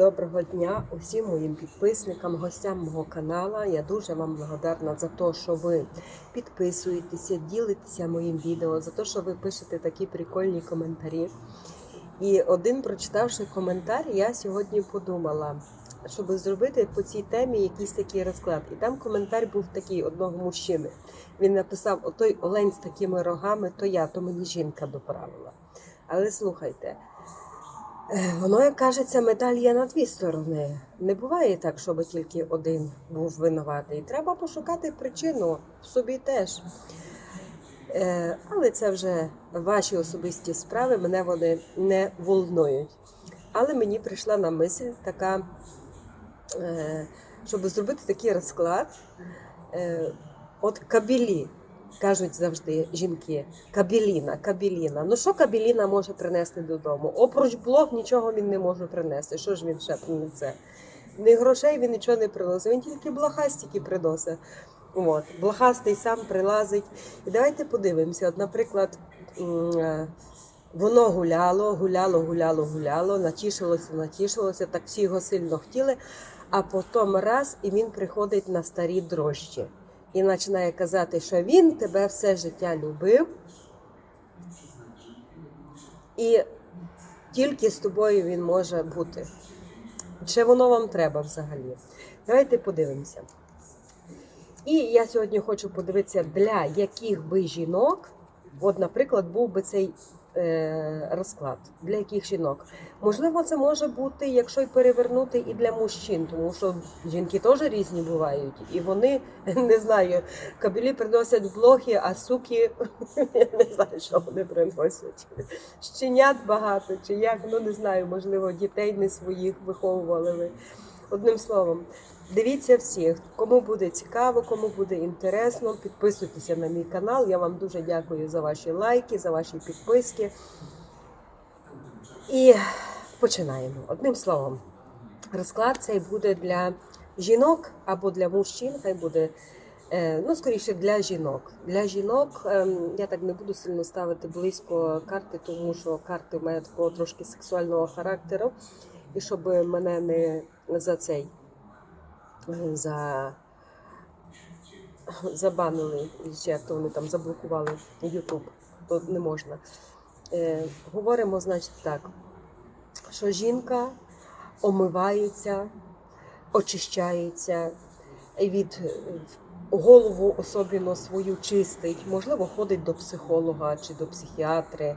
Доброго дня усім моїм підписникам, гостям мого каналу. Я дуже вам благодарна за те, що ви підписуєтеся, ділитеся моїм відео, за те, що ви пишете такі прикольні коментарі. І один, прочитавши коментар, я сьогодні подумала, щоб зробити по цій темі якийсь такий розклад. І там коментар був такий одного мужчини. Він написав: Отой олень з такими рогами, то я, то мені жінка доправила. Але слухайте. Е, Воно, як кажеться, медаль є на дві сторони. Не буває так, щоб тільки один був винуватий. Треба пошукати причину в собі теж. Е, Але це вже ваші особисті справи, мене вони не волнують. Але мені прийшла на мисль така, е, щоб зробити такий розклад. От кабілі, кажуть завжди жінки, кабіліна, кабіліна. Ну що кабіліна може принести додому? Опроч блог нічого він не може принести. Що ж він ще принесе? Ні грошей він нічого не приносить, він тільки блохастики приносить. От, блохастий сам прилазить. І давайте подивимося. От, наприклад, е, воно гуляло, гуляло, гуляло, гуляло, натішилося, натішилося, так всі його сильно хотіли, а потім раз і він приходить на старі дрожжі і починає казати, що він тебе все життя любив, і тільки з тобою він може бути. Чи воно вам треба взагалі? Давайте подивимося. І я сьогодні хочу подивитися, для яких би жінок, от, наприклад, був би цей розклад, для яких жінок. Можливо, це може бути, якщо й перевернути і для мужчин, тому що жінки теж різні бувають, і вони не знаю, кабелі приносять блохи, а суки я не знаю, що вони приносять. Щенят багато, чи як, ну не знаю, можливо, дітей не своїх виховували ви. Одним словом, дивіться всіх, кому буде цікаво, кому буде інтересно, підписуйтеся на мій канал. Я вам дуже дякую за ваші лайки, за ваші підписки. І починаємо. Одним словом, розклад цей буде для жінок або для мужчин, хай буде. е, Ну, скоріше для жінок. Для жінок ем, я так не буду сильно ставити близько карти, тому що карти мене такого трошки сексуального характеру. І щоб мене не за цей за забанили, як то вони там заблокували YouTube, то не можна. Е, говоримо, значить, так, що жінка омивається, очищається від е, голову особливо свою чистить, можливо, ходить до психолога чи до психіатри,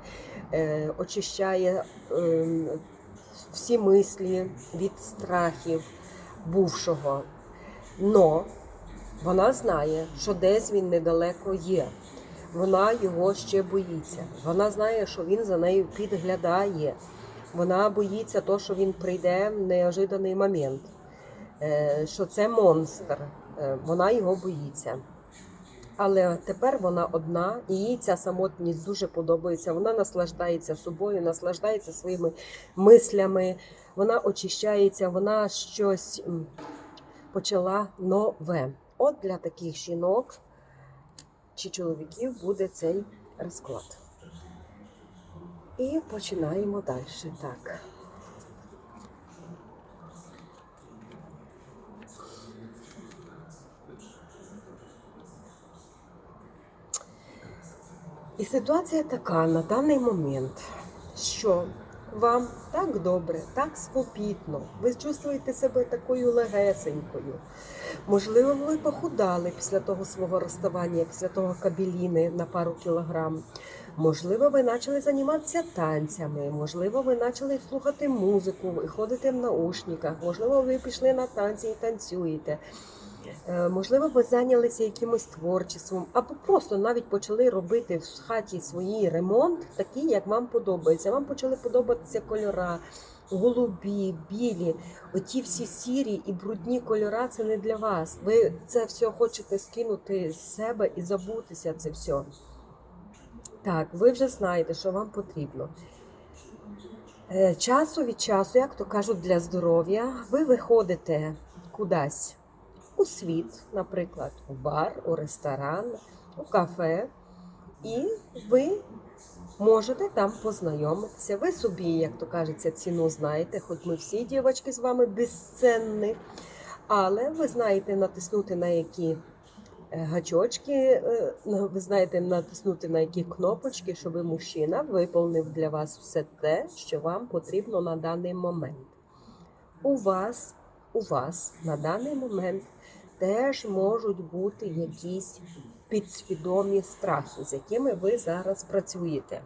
е, очищає е, всі мислі від страхів бувшого. Но вона знає, що десь він недалеко є. Вона його ще боїться. Вона знає, що він за нею підглядає. Вона боїться того, що він прийде в неожиданий момент, е, що це монстр. Е, Вона його боїться. Але тепер вона одна, і їй ця самотність дуже подобається. Вона наслаждається собою, наслаждається своїми мислями, вона очищається, вона щось почала нове. От для таких жінок чи чоловіків буде цей розклад. І починаємо далі. Так. І ситуація така на даний момент, що вам так добре, так спокійно, ви чувствуєте себе такою легесенькою. Можливо, ви похудали після того свого розставання, після того кабеліни на пару кілограм. Можливо, ви почали займатися танцями, можливо, ви почали слухати музику і ходите в наушниках, можливо, ви пішли на танці і танцюєте. Е, Можливо, ви зайнялися якимось творчеством, або просто навіть почали робити в хаті свій ремонт, такий, як вам подобається. Вам почали подобатися кольора, голубі, білі. Оті всі сірі і брудні кольора це не для вас. Ви це все хочете скинути з себе і забутися це все. Так, ви вже знаєте, що вам потрібно. Е, Часу від часу, як то кажуть, для здоров'я, ви виходите кудись у світ, наприклад, у бар, у ресторан, у кафе, і ви можете там познайомитися. Ви собі, як то кажеться, ціну знаєте, хоч ми всі дівчатки з вами безцінні, але ви знаєте натиснути на які е, гачочки, е, ви знаєте натиснути на які кнопочки, щоб мужчина виповнив для вас все те, що вам потрібно на даний момент. У вас, у вас на даний момент теж можуть бути якісь підсвідомі страхи, з якими ви зараз працюєте.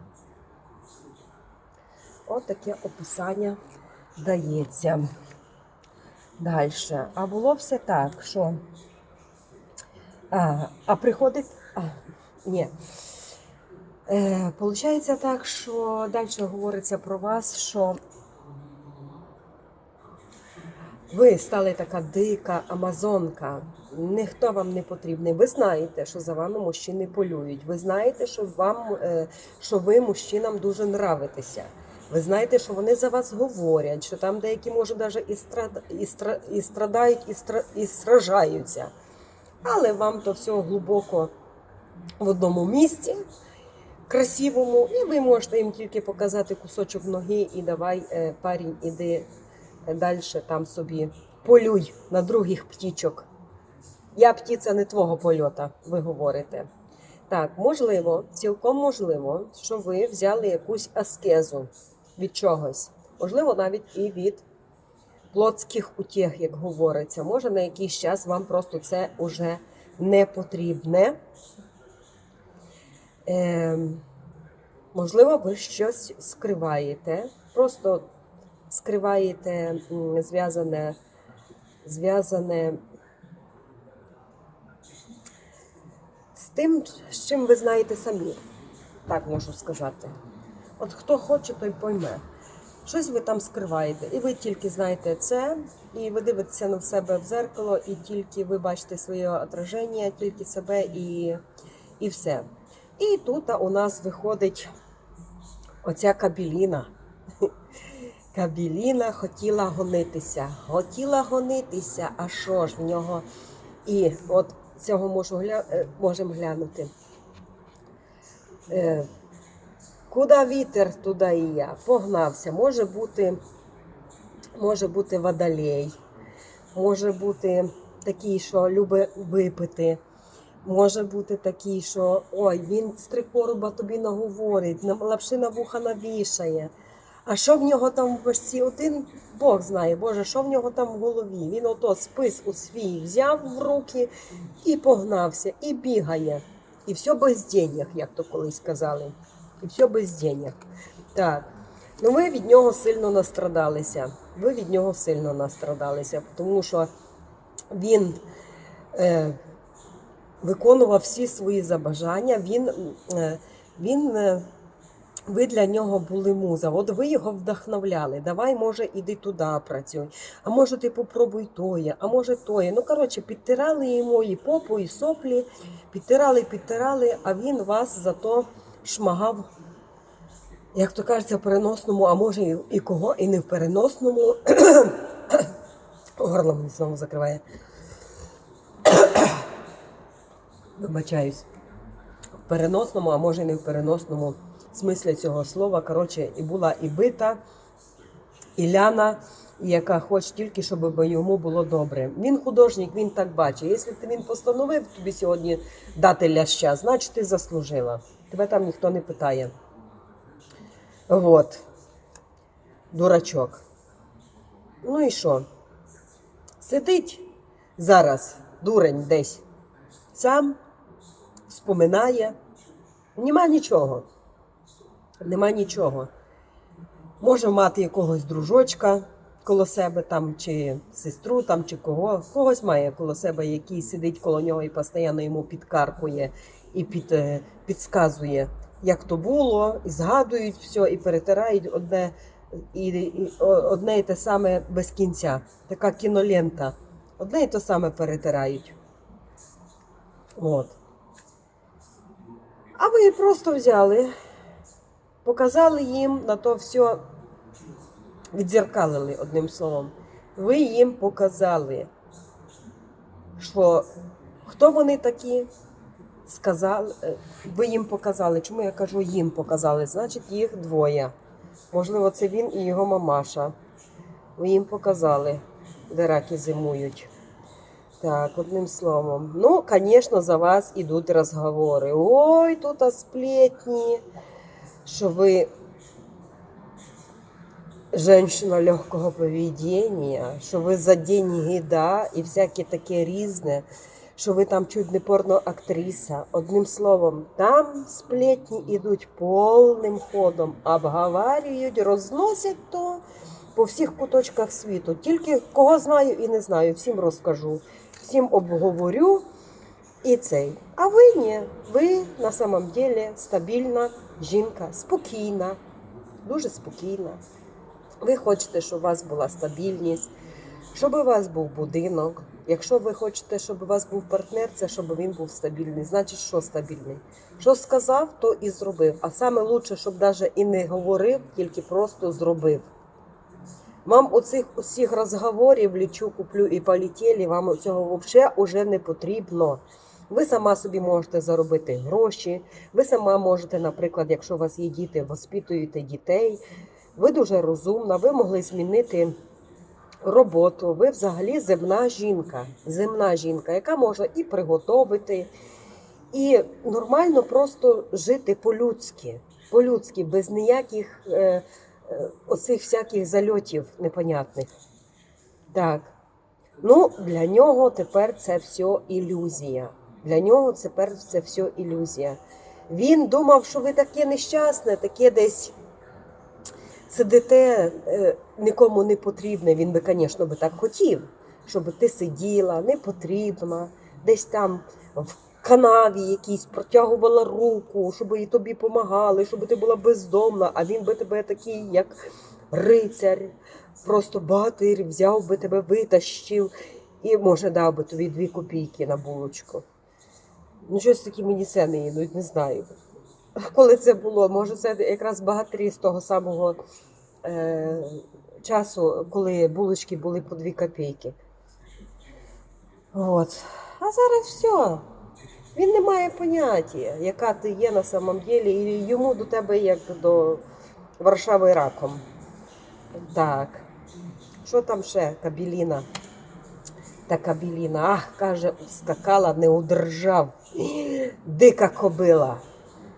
От таке описання дається. Далі. А було все так, що. А, а приходить. А, ні. Е, Получається так, що далі говориться про вас, що ви стали така дика амазонка. Ніхто вам не потрібний. Ви знаєте, що за вами мужчини полюють. Ви знаєте, що вам е, що ви мужчинам дуже нравитеся. Ви знаєте, що вони за вас говорять, що там деякі може навіть і, страд... і, стра... і страдають, і, стра... і сражаються. Але вам то все глибоко в одному місці, красивому, і ви можете їм тільки показати кусочок ноги і давай, е, парень, іди далі там собі полюй на других птічок. Я птиця не твого польота, ви говорите. Так, можливо, цілком можливо, що ви взяли якусь аскезу від чогось. Можливо, навіть і від плотських утєг, як говориться. Може, на якийсь час вам просто це уже не потрібне. Ем, можливо, ви щось скриваєте. Просто скриваєте зв'язане, зв'язане з тим, з чим ви знаєте самі, так можу сказати. От хто хоче, той пойме. Щось ви там скриваєте, і ви тільки знаєте це, і ви дивитеся на себе в зеркало, і тільки ви бачите своє отраження, тільки себе і, і все. І тут у нас виходить оця кабіліна. Кабіліна хотіла гонитися, хотіла гонитися, а що ж в нього? І от цього можу гля... е, можемо глянути. Е, Куди вітер, туди і я. Погнався. Може бути, може бути водолей, може бути такий, що любить випити. Може бути такий, що ой, він з три коруба тобі наговорить, на- лапши на вуха навішає. А що в нього там в башці? Один Бог знає, Боже, що в нього там в голові? Він ото спис у свій взяв в руки і погнався, і бігає. І все без денег, як то колись казали. І все без денег. Так. Ну ви від нього сильно настрадалися. Ви від нього сильно настрадалися, тому що він е, виконував всі свої забажання. Він, е, він, е, ви для нього були муза. От ви його вдохновляли. Давай, може, іди туди працюй. А може, ти попробуй тоє, а може тоє. Ну, коротше, підтирали йому і попу, і соплі, підтирали, підтирали, а він вас зато шмагав. Як то кажеться, в переносному, а може і, кого, і не в переносному. Горло мені знову закриває. Вибачаюсь. В переносному, а може і не в переносному смислі цього слова. Коротше, і була і бита, і ляна, яка хоче тільки, щоб йому було добре. Він художник, він так бачить. Якщо він постановив тобі сьогодні дати ляща, значить ти заслужила. Тебе там ніхто не питає. Вот. Дурачок. Ну і що? Сидить зараз дурень десь сам, споминає. Нема нічого. Нема нічого. Може мати якогось дружочка коло себе, там, чи сестру, там, чи кого. Когось має коло себе, який сидить коло нього і постійно йому підкаркує і під, е, підсказує, як то було, і згадують все, і перетирають одне і, і одне і те саме без кінця. Така кінолента. Одне і те саме перетирають. От. А ви просто взяли, показали їм на то все, відзеркалили одним словом. Ви їм показали, що хто вони такі, сказали, е, ви їм показали. Чому я кажу їм показали? Значить, їх двоє. Можливо, це він і його мамаша. Ви їм показали, де раки зимують. Так, одним словом. Ну, звісно, за вас ідуть розговори. Ой, тут сплетні, що ви женщина легкого поведіння, що ви за деньги, да, і всяке таке різне, що ви там чуть не порноактриса. Одним словом, там сплетні ідуть повним ходом, обговорюють, розносять то по всіх куточках світу. Тільки кого знаю і не знаю, всім розкажу, всім обговорю. І цей. А ви ні. Ви на самом деле стабільна жінка, спокійна, дуже спокійна. Ви хочете, щоб у вас була стабільність, щоб у вас був будинок. Якщо ви хочете, щоб у вас був партнер, це щоб він був стабільний. Значить, що стабільний? Що сказав, то і зробив. А саме лучше, щоб навіть і не говорив, тільки просто зробив. Вам оцих усіх розговорів лічу, куплю і полетіли, вам цього взагалі вже не потрібно. Ви сама собі можете заробити гроші. Ви сама можете, наприклад, якщо у вас є діти, воспитуєте дітей. Ви дуже розумна, ви могли змінити роботу. Ви взагалі земна жінка, земна жінка, яка може і приготовити, і нормально просто жити по-людськи, по-людськи, без ніяких е, е, оцих всяких зальотів непонятних. Так. Ну, для нього тепер це все ілюзія. Для нього тепер це все ілюзія. Він думав, що ви таке нещасне, таке десь сидите, е, нікому не потрібне. Він би, звісно, би так хотів, щоб ти сиділа, не потрібна, десь там в канаві якійсь протягувала руку, щоб і тобі допомагали, щоб ти була бездомна, а він би тебе такий, як рицар, просто багатир, взяв би тебе, витащив і, може, дав би тобі дві копійки на булочку. Ну, щось такі мені це не їдуть, не знаю. Коли це було, може, це якраз багатирі з того самого е, часу, коли булочки були по дві копійки. От. А зараз все. Він не має поняття, яка ти є на самом деле, і йому до тебе як до Варшави раком. Так. Що там ще, Кабіліна? Та Кабіліна, ах, каже, скакала, не удержав. Дика кобила.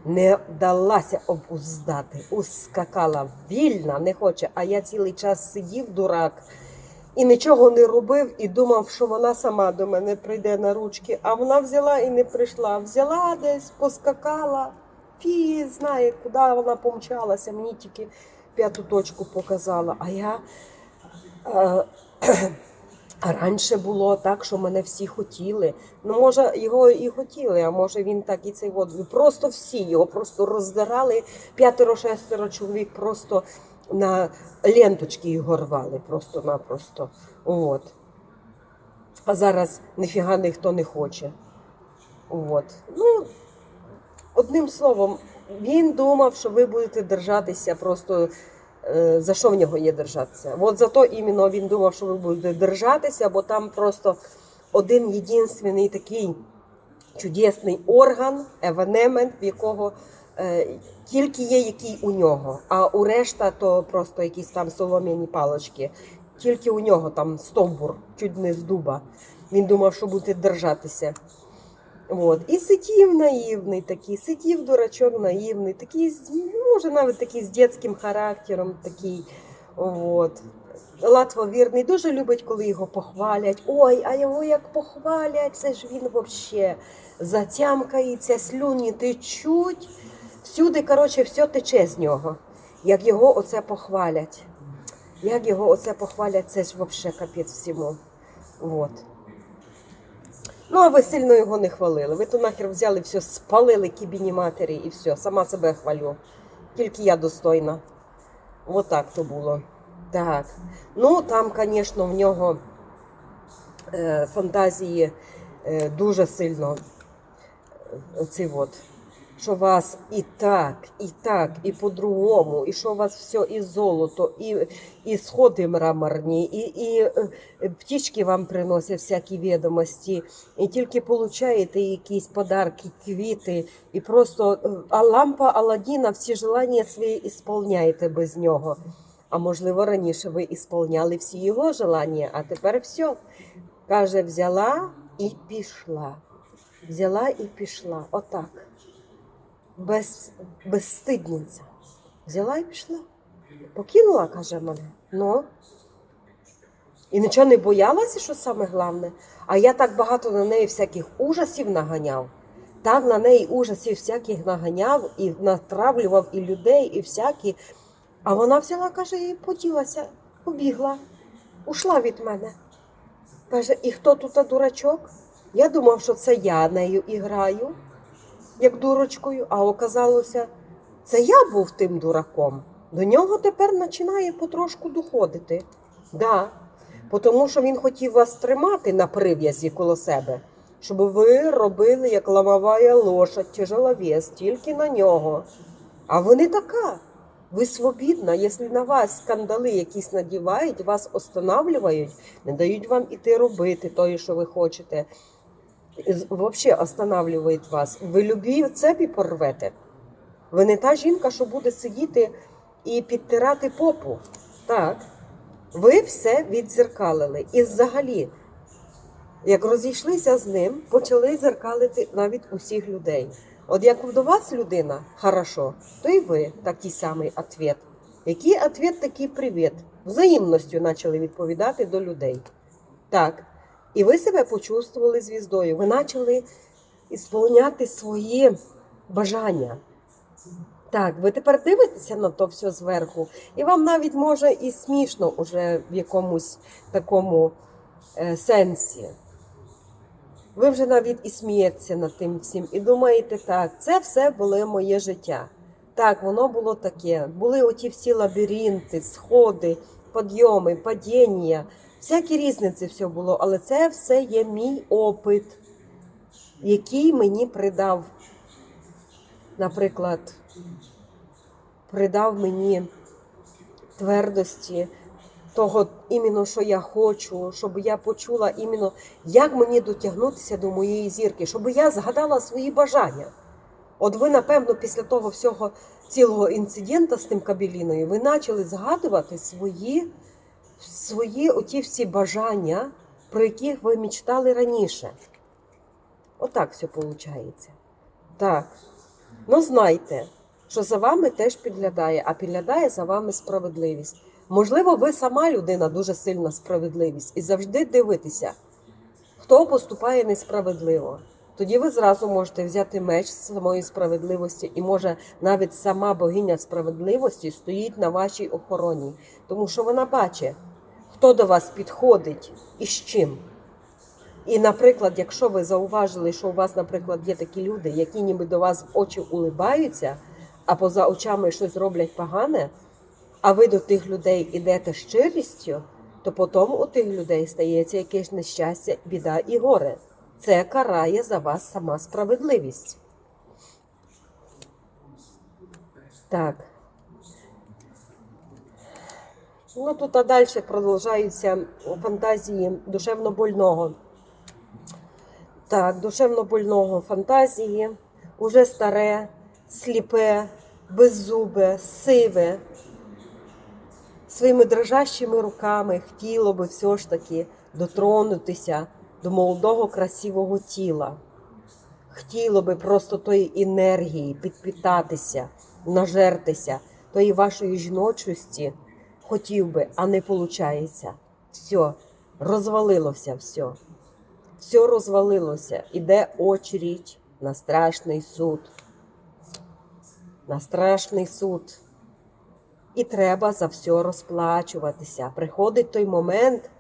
Не далася обуздати, ускакала вільна, не хоче. А я цілий час сидів, дурак, і нічого не робив, і думав, що вона сама до мене прийде на ручки. А вона взяла і не прийшла. Взяла десь, поскакала, фі знає, куди вона помчалася. Мені тільки п'яту точку показала. А я. Е, а раніше було так, що мене всі хотіли. Ну, може, його і хотіли, а може він так і цей от. Просто всі його просто роздирали. П'ятеро-шестеро чоловік просто на ленточки його рвали, просто-напросто. От. А зараз ніфіга ніхто не хоче. От. Ну, одним словом, він думав, що ви будете держатися просто. Е, За що в нього є держатися? От за то іменно він думав, що ви будете держатися, бо там просто один єдинственний такий чудесний орган, евенемент, в якого е, тільки є який у нього, а у решта то просто якісь там солом'яні палочки. Тільки у нього там стовбур, чуть не з дуба. Він думав, що буде держатися. От. І сидів наївний такий, сидів дурачок наївний, такий, може навіть такий з дитячим характером, такий. От. Латвовірний, дуже любить, коли його похвалять. Ой, а його як похвалять, це ж він взагалі затямкається, слюні течуть. Всюди, коротше, все тече з нього. Як його оце похвалять. Як його оце похвалять, це ж взагалі капець всьому. От. Ну, а ви сильно його не хвалили. Ви то нахер взяли все, спалили кібіні матері і все, сама себе хвалю. Тільки я достойна. Отак то було. Так. Ну, там, звісно, в нього е, фантазії е, дуже сильно. е, Оці от. Що вас і так, і так, і по-другому, і що у вас все і золото, і, і сходи мраморні, і, і е, птічки вам приносять всякі відомості, і тільки получаєте якісь подарки, квіти, і просто е, а лампа Аладдіна всі желання свої ісполняєте без нього. А можливо, раніше ви ісполняли всі його желання, а тепер все. Каже, взяла і пішла. Взяла і пішла. Отак. Без, безстидниця. Взяла і пішла. Покинула, каже мене. Ну. І нічого не боялася, що саме головне. А я так багато на неї всяких ужасів наганяв. Так на неї ужасів всяких наганяв і натравлював і людей, і всякі. А вона взяла, каже, і поділася, побігла, ушла від мене. Каже, і хто тут дурачок? Я думав, що це я нею і граю, як дурочкою, а оказалося, це я був тим дураком. До нього тепер починає потрошку доходити. Да. Тому що він хотів вас тримати на прив'язі коло себе, щоб ви робили, як ламовая лошадь, тяжеловес, тільки на нього. А ви не така. Ви свобідна, якщо на вас скандали якісь надівають, вас останавливають, не дають вам іти робити те, що ви хочете. Взагалі останавливають вас. Ви любі цепі порвете. Ви не та жінка, що буде сидіти і підтирати попу. Так. Ви все відзеркалили. І взагалі, як розійшлися з ним, почали зеркалити навіть усіх людей. От як до вас людина хорошо, то і ви такий самий ответ. Який ответ, такий привіт. Взаємністю почали відповідати до людей. Так. І ви себе почувствували звіздою. Ви почали ісполняти свої бажання. Так, ви тепер дивитеся на то все зверху, і вам навіть може і смішно уже в якомусь такому е, сенсі. Ви вже навіть і смієтеся над тим всім, і думаєте, так, це все було моє життя. Так, воно було таке. Були оті всі лабіринти, сходи, підйоми, падіння, всякі різниці все було, але це все є мій опит, який мені придав, наприклад, придав мені твердості того, іменно, що я хочу, щоб я почула іменно, як мені дотягнутися до моєї зірки, щоб я згадала свої бажання. От ви, напевно, після того всього цілого інцидента з тим кабеліною, ви почали згадувати свої, свої оті всі бажання, про яких ви мечтали раніше. Отак все виходить. Так. Ну знайте, що за вами теж підглядає, а підглядає за вами справедливість. Можливо, ви сама людина дуже сильна справедливість і завжди дивитися, хто поступає несправедливо. Тоді ви зразу можете взяти меч самої справедливості, і може навіть сама богиня справедливості стоїть на вашій охороні, тому що вона бачить, хто до вас підходить і з чим. І, наприклад, якщо ви зауважили, що у вас, наприклад, є такі люди, які ніби до вас в очі улибаються, а поза очами щось роблять погане, а ви до тих людей ідете щирістю, то потім у тих людей стається якесь нещастя, біда і горе. Це карає за вас сама справедливість. Так. Ну тут а далі продовжуються фантазії душевно больного. Так, душевно больного фантазії, уже старе, сліпе, беззубе, сиве. Своїми дрожащими руками хотіло би все ж таки дотронутися до молодого красивого тіла. Хотіло би просто тої енергії підпитатися, нажертися, тої вашої жіночості хотів би, а не виходить. Все, розвалилося все. Все розвалилося. Іде очередь на страшний суд. На страшний суд. І треба за все розплачуватися. Приходить той момент,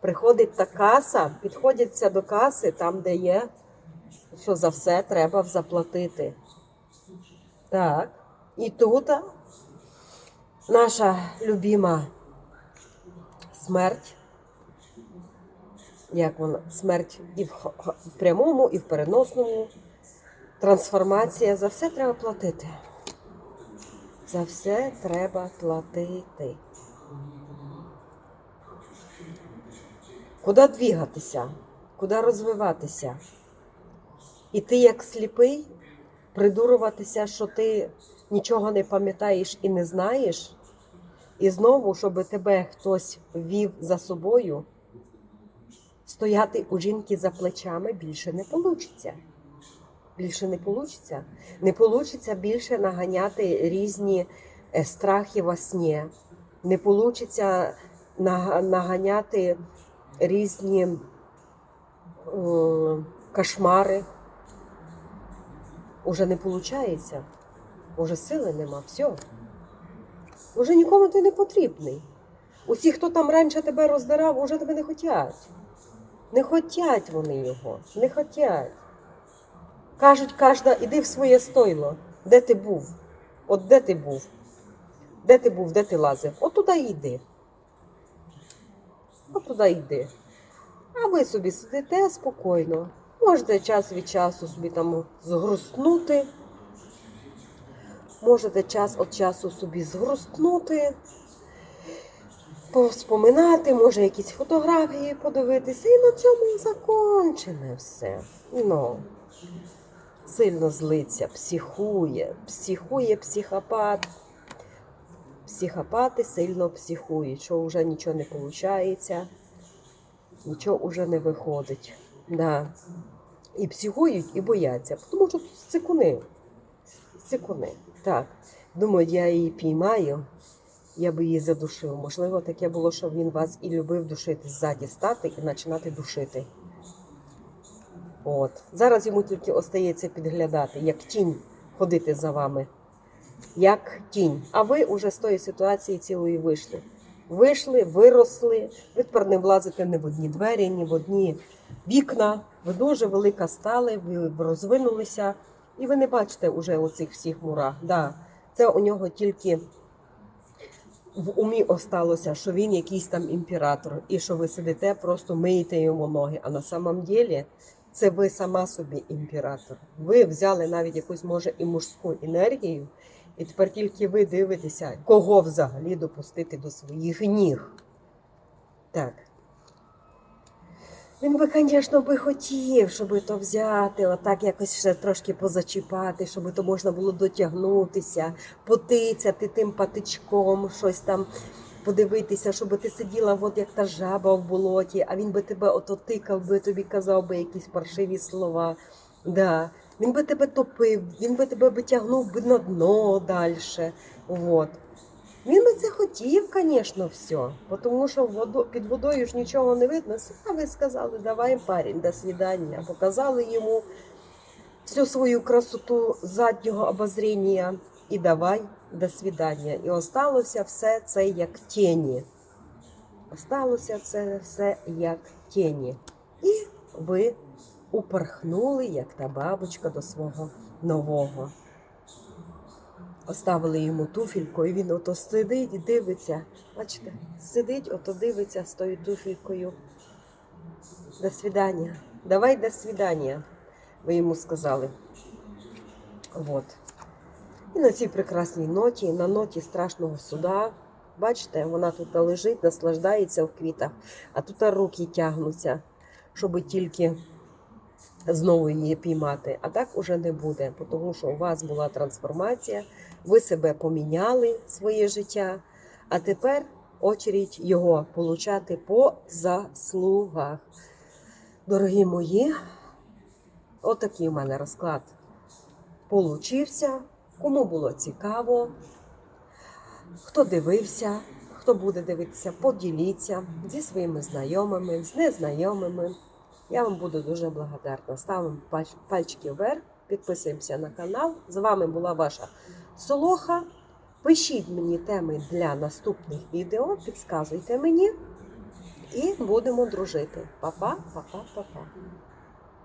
приходить та каса, підходяться до каси, там, де є, що за все треба заплатити. Так. І тут наша любима смерть. Як вона? Смерть і в в прямому, і в переносному Трансформація за все треба платити. За все треба платити. Куди двігатися? Куди розвиватися? І ти, як сліпий, придуруватися, що ти нічого не пам'ятаєш і не знаєш, і знову, щоб тебе хтось вів за собою, стояти у жінки за плечами більше не вийде. Більше не вийде. Не вийде більше наганяти різні е, страхи во сні. Не вийде наганяти різні кошмари. Уже не виходить. Уже сили нема, все. Уже нікому ти не потрібний. Усі, хто там раніше тебе роздирав, уже тебе не хотять. Не хотять вони його, не хотять. Кажуть, кожна, іди в своє стойло. Де ти був? От де ти був? Де ти був, де ти лазив? От туди йди. От туди йди. А ви собі сидите спокійно. Можете час від часу собі там згрустнути. Можете час від часу собі згрустнути, повспоминати, може якісь фотографії подивитися, і на цьому закончене все. Ну, сильно злиться, психує, психує психопат. Психопати сильно психують, що вже нічого не виходить, нічого вже не виходить. Да. І психують, і бояться, тому що тут цикуни. Цикуни. Так. Думаю, я її піймаю, я би її задушив. Можливо, таке було, що він вас і любив душити ззаді стати і починати душити. От. Зараз йому тільки остається підглядати, як тінь ходити за вами. Як тінь. А ви вже з тої ситуації цілої вийшли. Вийшли, виросли, ви тепер не влазите ні в одні двері, ні в одні вікна. Ви дуже велика стали, ви розвинулися, і ви не бачите вже оцих всіх мурах. Да, це у нього тільки в умі осталося, що він якийсь там імператор, і що ви сидите, просто миєте йому ноги. А на самом ділі це ви сама собі імператор. Ви взяли навіть якусь, може, і мужську енергію, і тепер тільки ви дивитеся, кого взагалі допустити до своїх ніг. Так. Він би, звісно, би хотів, щоб то взяти, отак якось ще трошки позачіпати, щоб то можна було дотягнутися, потицяти тим патичком, щось там подивитися, щоб ти сиділа, от як та жаба в болоті, а він би тебе ото тикав би, тобі казав би якісь паршиві слова. Да. Він би тебе топив, він би тебе би тягнув би на дно далі. Вот. Він би це хотів, звісно, все, тому що воду, під водою ж нічого не видно. А ви сказали, давай, парень, до свидання. Показали йому всю свою красоту заднього обозріння і давай, до свидання. І осталося все це як тіні. Осталося це все як тіні. І ви упорхнули, як та бабочка, до свого нового. Оставили йому туфельку, і він ото сидить і дивиться. Бачите, сидить, ото дивиться з тою туфелькою. До свидання. Давай до свидання, ви йому сказали. Вот. І на цій прекрасній ноті, на ноті страшного суда, бачите, вона тут лежить, наслаждається в квітах, а тут руки тягнуться, щоб тільки знову її піймати. А так уже не буде, тому що у вас була трансформація, ви себе поміняли своє життя, а тепер очередь його получати по заслугах. Дорогі мої, отакий у мене розклад получився. Кому було цікаво, хто дивився, хто буде дивитися, поділіться зі своїми знайомими, з незнайомими. Я вам буду дуже благодарна. Ставимо паль- пальчики вверх, підписуємося на канал. З вами була ваша Солоха. Пишіть мені теми для наступних відео, підказуйте мені і будемо дружити. Па-па, па-па, па-па.